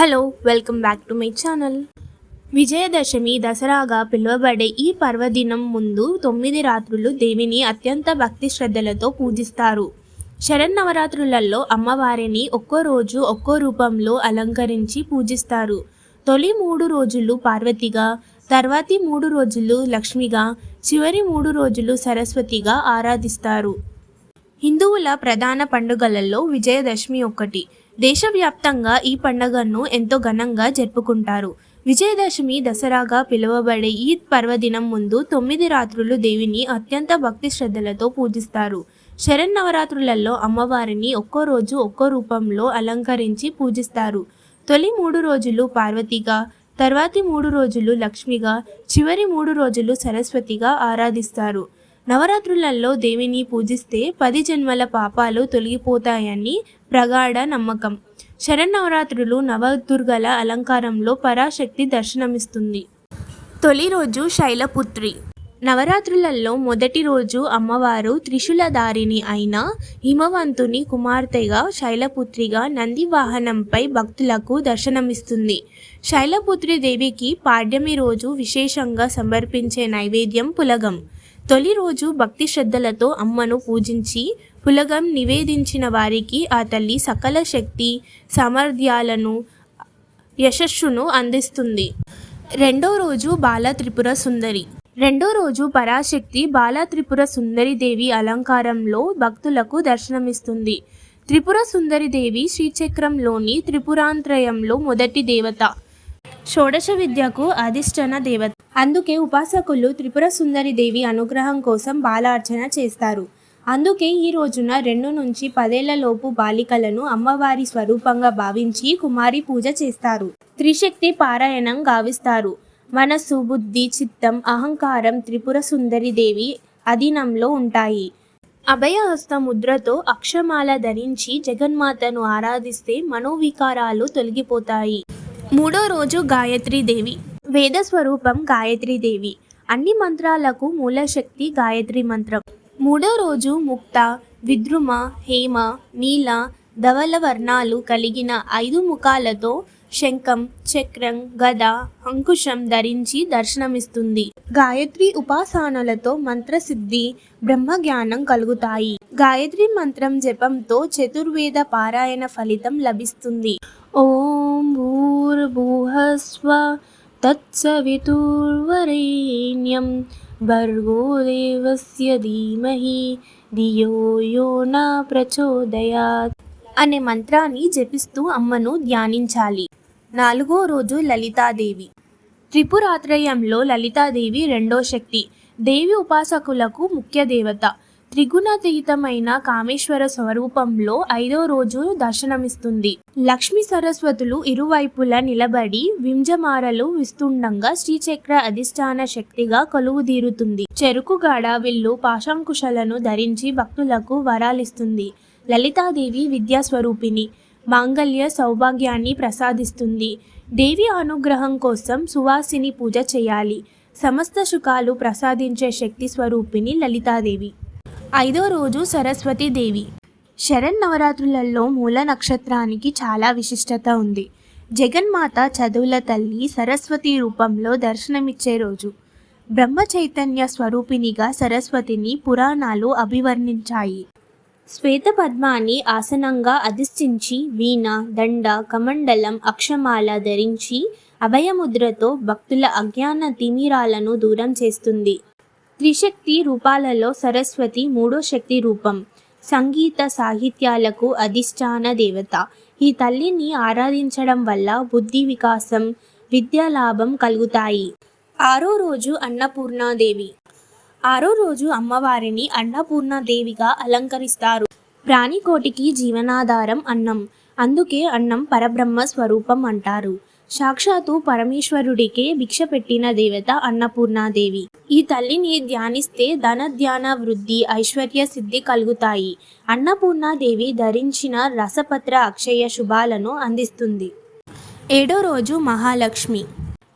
Hello welcome back to my channel. Vijayadashami దసరాగా పిలువబడే ఈ పర్వదినం ముందు తొమ్మిది రాత్రులు దేవిని అత్యంత భక్తి శ్రద్ధలతో పూజిస్తారు. శరన్నవరాత్రులలో అమ్మవారిని ఒక్కో రోజు ఒక్కో రూపంలో అలంకరించి పూజిస్తారు. తొలి మూడు రోజులు పార్వతిగా తర్వాతి మూడు రోజులు లక్ష్మిగా చివరి మూడు రోజులు సరస్వతిగా ఆరాధిస్తారు. హిందువుల ప్రధాన పండుగలలో విజయదశమి ఒకటి దేశవ్యాప్తంగా ఈ పండుగను ఎంతో ఘనంగా జరుపుకుంటారు. విజయదశమి దసరాగా పిలువబడే ఈ పర్వదినం ముందు తొమ్మిది రాత్రులు దేవిని అత్యంత భక్తి శ్రద్ధలతో పూజిస్తారు. శరన్నవరాత్రులలో అమ్మవారిని ఒక్కో రోజు ఒక్కో రూపంలో అలంకరించి పూజిస్తారు. తొలి మూడు రోజులు పార్వతిగా తర్వాతి మూడు రోజులు లక్ష్మిగా చివరి మూడు రోజులు సరస్వతిగా ఆరాధిస్తారు. నవరాత్రులలో దేవిని పూజిస్తే పది జన్మల పాపాలు తొలగిపోతాయని ప్రగాఢ నమ్మకం. శరన్నవరాత్రులు నవదుర్గల అలంకారంలో పరాశక్తి దర్శనమిస్తుంది. తొలి రోజు శైలపుత్రి. నవరాత్రులలో మొదటి రోజు అమ్మవారు త్రిశూలధారిణి అయిన హిమవంతుని కుమార్తెగా శైలపుత్రిగా నంది వాహనంపై భక్తులకు దర్శనమిస్తుంది. శైలపుత్రి దేవికి పాడ్యమి రోజు విశేషంగా సమర్పించే నైవేద్యం పులగం. తొలి రోజు భక్తి శ్రద్ధలతో అమ్మను పూజించి పులగం నివేదించిన వారికి ఆ తల్లి సకల శక్తి సామర్థ్యాలను యశస్సును అందిస్తుంది. రెండో రోజు బాల త్రిపుర సుందరి. రెండో రోజు పరాశక్తి బాల త్రిపుర సుందరి దేవి అలంకారంలో భక్తులకు దర్శనమిస్తుంది. త్రిపుర సుందరి దేవి శ్రీచక్రంలోని త్రిపురాంత్రయంలో మొదటి దేవత. షోడశ విద్యకు అధిష్టాన దేవత. అందుకే ఉపాసకులు త్రిపుర సుందరి దేవి అనుగ్రహం కోసం బాలార్చన చేస్తారు. అందుకే ఈ రోజున రెండు నుంచి పదేళ్ళలోపు బాలికలను అమ్మవారి స్వరూపంగా భావించి కుమారి పూజ చేస్తారు. త్రిశక్తి పారాయణం గావిస్తారు. మనస్సు బుద్ధి చిత్తం అహంకారం త్రిపుర సుందరి దేవి అధీనంలో ఉంటాయి. అభయహస్త ముద్రతో అక్షమాల ధరించి జగన్మాతను ఆరాధిస్తే మనోవికారాలు తొలగిపోతాయి. మూడో రోజు గాయత్రీ దేవి. వేద స్వరూపం గాయత్రీ దేవి. అన్ని మంత్రాలకు మూలశక్తి గాయత్రి మంత్రం. మూడో రోజు ముక్త విద్రుమ హేమ నీల ధవల వర్ణాలు కలిగిన ఐదు ముఖాలతో శంఖం చక్రం గద అంకుశం ధరించి దర్శనమిస్తుంది. గాయత్రి ఉపాసనలతో మంత్రసిద్ధి బ్రహ్మజ్ఞానం కలుగుతాయి. గాయత్రి మంత్రం జపంతో చతుర్వేద పారాయణ ఫలితం లభిస్తుంది. ఓం భూర్భువస్వ తత్సవితుర్వరేణ్యం భర్గో దేవస్య ధీమహి ధియో యో ప్రచోదయాత్ అనే మంత్రాన్ని జపిస్తూ అమ్మను ధ్యానించాలి. నాలుగో రోజు లలితాదేవి. త్రిపురాత్రయంలో లలితాదేవి రెండో శక్తి. దేవి ఉపాసకులకు ముఖ్య దేవత. త్రిగుణాతీతమైన కామేశ్వర స్వరూపంలో ఐదో రోజు దర్శనమిస్తుంది. లక్ష్మీ సరస్వతులు ఇరువైపులా నిలబడి వింజమారలు విస్తుండగా శ్రీచక్ర అధిష్టాన శక్తిగా కొలువుదీరుతుంది. చెరుకుగాడ విల్లు పాశాంకుశలను ధరించి భక్తులకు వరాలిస్తుంది. లలితాదేవి విద్యాస్వరూపిణి. మాంగళ్య సౌభాగ్యాన్ని ప్రసాదిస్తుంది. దేవి అనుగ్రహం కోసం సువాసిని పూజ చేయాలి. సమస్త సుఖాలు ప్రసాదించే శక్తి స్వరూపిణి లలితాదేవి. ఐదో రోజు సరస్వతి దేవి. శరన్నవరాత్రులలో మూల నక్షత్రానికి చాలా విశిష్టత ఉంది. జగన్మాత చదువుల తల్లి సరస్వతి రూపంలో దర్శనమిచ్చే రోజు. బ్రహ్మ చైతన్య స్వరూపిణిగా సరస్వతిని పురాణాలు అభివర్ణించాయి. శ్వేత పద్మాన్ని ఆసనంగా అధిష్ఠించి వీణ దండ కమండలం అక్షమాల ధరించి అభయముద్రతో భక్తుల అజ్ఞాన తిమిరాలను దూరం చేస్తుంది. త్రిశక్తి రూపాలలో సరస్వతి మూడో శక్తి రూపం. సంగీత సాహిత్యాలకు అధిష్టాన దేవత. ఈ తల్లిని ఆరాధించడం వల్ల బుద్ధి వికాసం విద్యా లాభం కలుగుతాయి. ఆరో రోజు అన్నపూర్ణాదేవి. ఆరో రోజు అమ్మవారిని అన్నపూర్ణాదేవిగా అలంకరిస్తారు. ప్రాణికోటికి జీవనాధారం అన్నం. అందుకే అన్నం పరబ్రహ్మ స్వరూపం అంటారు. సాక్షాత్తు పరమేశ్వరుడికే భిక్ష పెట్టిన దేవత అన్నపూర్ణాదేవి. ఈ తల్లిని ధ్యానిస్తే ధన ధ్యాన వృద్ధి ఐశ్వర్య సిద్ధి కలుగుతాయి. అన్నపూర్ణాదేవి ధరించిన రసపత్ర అక్షయ శుభాలను అందిస్తుంది. ఏడో రోజు మహాలక్ష్మి.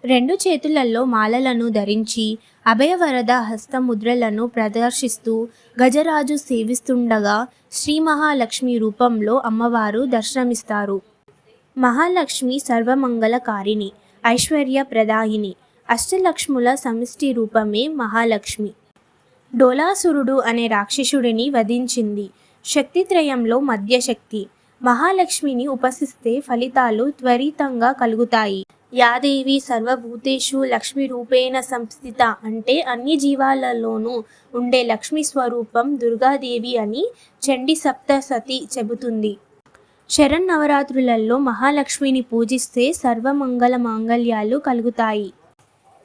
రెండు చేతులలో మాలలను ధరించి అభయవరద హస్తముద్రలను ప్రదర్శిస్తూ గజరాజు సేవిస్తుండగా శ్రీ మహాలక్ష్మి రూపంలో అమ్మవారు దర్శనమిస్తారు. మహాలక్ష్మి సర్వమంగళకారిణి ఐశ్వర్య ప్రదాయిని అష్టలక్ష్ముల సమిష్టి రూపమే మహాలక్ష్మి. డోలాసురుడు అనే రాక్షసుడిని వధించింది. శక్తిత్రయంలో మధ్యశక్తి. మహాలక్ష్మిని ఉపసిస్తే ఫలితాలు త్వరితంగా కలుగుతాయి. యాదేవి సర్వభూతేషు లక్ష్మి రూపేణ సంస్థిత అంటే అన్ని జీవాలలోనూ ఉండే లక్ష్మి స్వరూపం దుర్గాదేవి అని చండి సప్తసతి చెబుతుంది. శరన్నవరాత్రులలో మహాలక్ష్మిని పూజిస్తే సర్వమంగళ మాంగళ్యాలు కలుగుతాయి.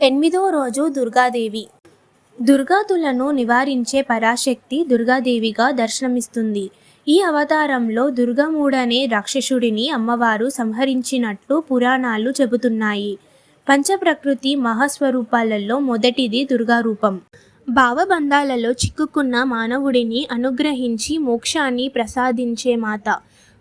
ఎనిమిదో రోజు దుర్గాదేవి. దుర్గాతులను నివారించే పరాశక్తి దుర్గాదేవిగా దర్శనమిస్తుంది. ఈ అవతారంలో దుర్గముడనే రాక్షసుడిని అమ్మవారు సంహరించినట్లు పురాణాలు చెబుతున్నాయి. పంచప్రకృతి మహాస్వరూపాలలో మొదటిది దుర్గారూపం. భావబంధాలలో చిక్కుకున్న మానవుడిని అనుగ్రహించి మోక్షాన్ని ప్రసాదించే మాత.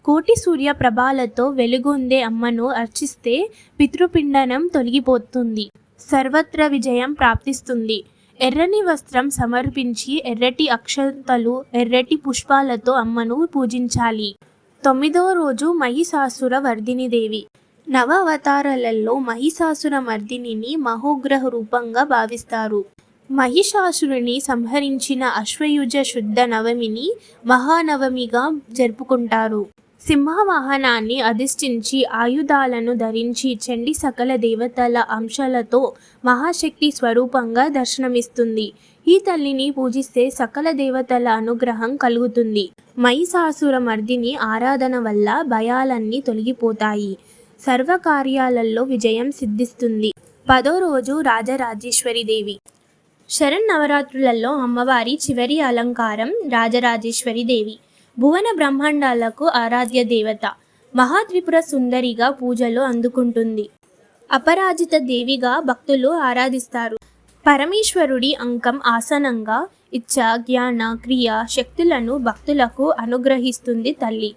కోటి సూర్య ప్రభాలతో వెలుగొందే అమ్మను అర్చిస్తే పితృపిండనం తొలగిపోతుంది. సర్వత్ర విజయం ప్రాప్తిస్తుంది. ఎర్రని వస్త్రం సమర్పించి ఎర్రటి అక్షంతలు ఎర్రటి పుష్పాలతో అమ్మను పూజించాలి. తొమ్మిదో రోజు మహిషాసుర వర్ధిని దేవి. నవ అవతారాలలో మహిషాసుర మర్దినిని మహోగ్రహ రూపంగా భావిస్తారు. మహిషాసురుని సంహరించిన అశ్వయుజ శుద్ధ నవమిని మహానవమిగా జరుపుకుంటారు. సింహవాహనాన్ని అధిష్ఠించి ఆయుధాలను ధరించి చండి సకల దేవతల అంశాలతో మహాశక్తి స్వరూపంగా దర్శనమిస్తుంది. ఈ తల్లిని పూజిస్తే సకల దేవతల అనుగ్రహం కలుగుతుంది. మైసాసుర మర్దిని ఆరాధన వల్ల భయాలన్నీ తొలగిపోతాయి. సర్వకార్యాలలో విజయం సిద్ధిస్తుంది. పదో రోజు రాజరాజేశ్వరి దేవి. శరన్నవరాత్రులలో అమ్మవారి చివరి అలంకారం రాజరాజేశ్వరి దేవి. భువన బ్రహ్మాండాలకు ఆరాధ్య దేవత. మహాత్రిపుర సుందరిగా పూజలు అందుకుంటుంది. అపరాజిత దేవిగా భక్తులు ఆరాధిస్తారు. పరమేశ్వరుడి అంకం ఆసనంగా ఇచ్చ జ్ఞాన క్రియ శక్తులను భక్తులకు అనుగ్రహిస్తుంది తల్లి.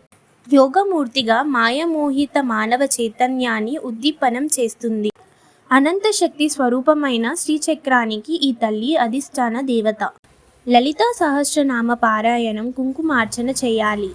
యోగమూర్తిగా మాయమోహిత మానవ చైతన్యాన్ని ఉద్దీపనం చేస్తుంది. అనంత శక్తి స్వరూపమైన శ్రీచక్రానికి ఈ తల్లి అధిష్టాన దేవత. లలితా సహస్రనామ పారాయణం కుంకుమార్చన చేయాలి.